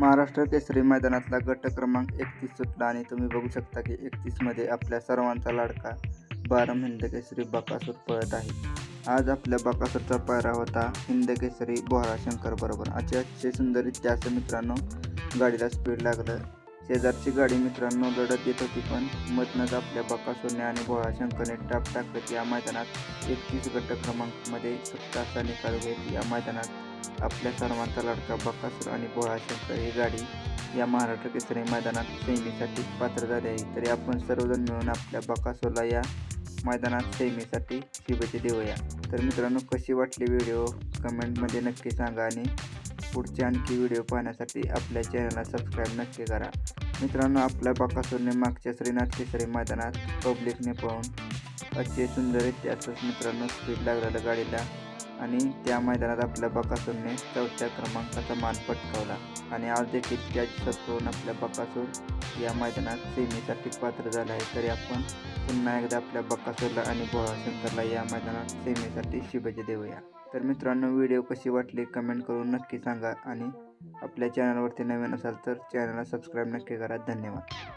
महाराष्ट्र केसरी मैदानातला गट क्रमांक एकतीस सुटला आणि तुम्ही बघू शकता की एकतीसमध्ये आपल्या सर्वांचा लाडका बारम हिंद केसरी बकासूर पळत आहे. आज आपल्या बकासूरचा पायरा होता हिंद केसरी बोहरा शंकर बरोबर. आजचे अतिशय सुंदर इतिहास मित्रांनो गाडीला स्पीड लागलं. शेजारची गाडी मित्रांनो लढत येत होती पण मधनच आपल्या बकासूरने आणि बोहरा शंकरने टाप टाकत या मैदानात एकतीस गट क्रमांकमध्ये सत्ता निकाल घेत या मैदानात आपल्या सर्वांचा लाडका बकासूर आणि बोळा शंकर ही गाडी या महाराष्ट्र केसरी मैदानात सेमीसाठी पात्र झाली आहे. तरी आपण सर्वजण मिळून आपल्या बकासूरला या मैदानात सेमीसाठी शुभेच्छा देऊया. तर मित्रांनो कशी वाटली व्हिडिओ कमेंटमध्ये नक्की सांगा आणि पुढचे आणखी व्हिडिओ पाहण्यासाठी आपल्या चॅनलला सबस्क्राईब नक्की करा. मित्रांनो आपल्या बकासूरने मागच्या श्रीनाथ केसरी मैदानात पब्लिकने पाहून अतिशय सुंदर इतिहासच मित्रांनो स्पीड लागलेलं गाडीला आणि त्या मैदानात आपल्या बकासूरने चौथ्या क्रमांकाचा मान पटकावला. आणि आज देखील त्याची सत्वून आपल्या बकासूर या मैदानात सेमीसाठी पात्र झाला आहे. तरी आपण पुन्हा एकदा आपल्या बकासूरला आणि शंकरला या मैदानात सेमीसाठी शुभेच्छा देऊया. तर मित्रांनो व्हिडिओ कशी वाटली कमेंट करून नक्की सांगा. आणि आपल्या चॅनलवरती नवीन असाल तर चॅनलला सबस्क्राईब नक्की करा. धन्यवाद.